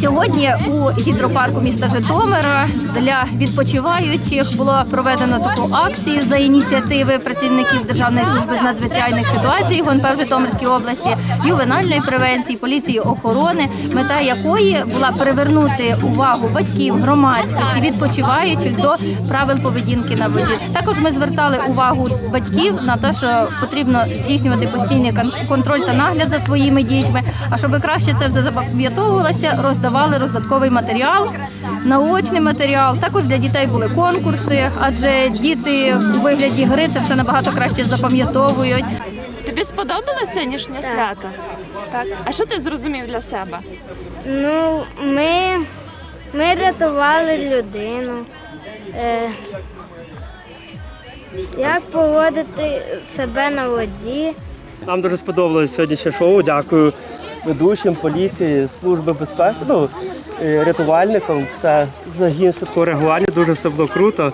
Сьогодні у гідропарку міста Житомира для відпочиваючих було проведено таку акцію за ініціативи працівників Державної служби з надзвичайних ситуацій ГУНП в Житомирській області, ювенальної превенції, поліції охорони, мета якої була привернути увагу батьків, громадськості, відпочиваючих до правил поведінки на воді. Також ми звертали увагу батьків на те, що потрібно здійснювати постійний кон- контроль та нагляд за своїми дітьми. А щоб краще це все запам'ятовувалося, роздавали роздатковий матеріал, наочний матеріал. Також для дітей були конкурси, адже діти у вигляді гри це все набагато краще запам'ятовують. Тобі сподобалось сьогоднішнє свято? Так. А що ти зрозумів для себе? Ну, ми, ми рятували людину. Е, як поводити себе на воді. Нам дуже сподобалось сьогоднішнє шоу. Дякую ведучим, поліції, служби безпеки, ну, рятувальником. рятувальникам. Все загін швидкого реагування, дуже все було круто.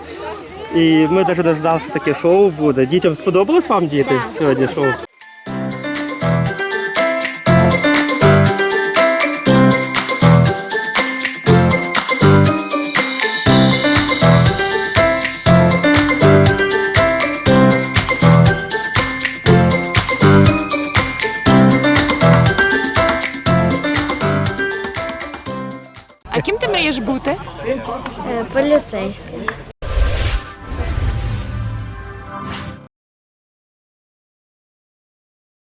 І ми навіть дождалися, що таке шоу буде. Дітям сподобалось вам діти сьогодні шоу? А ким ти мрієш бути? Е, поліцейським.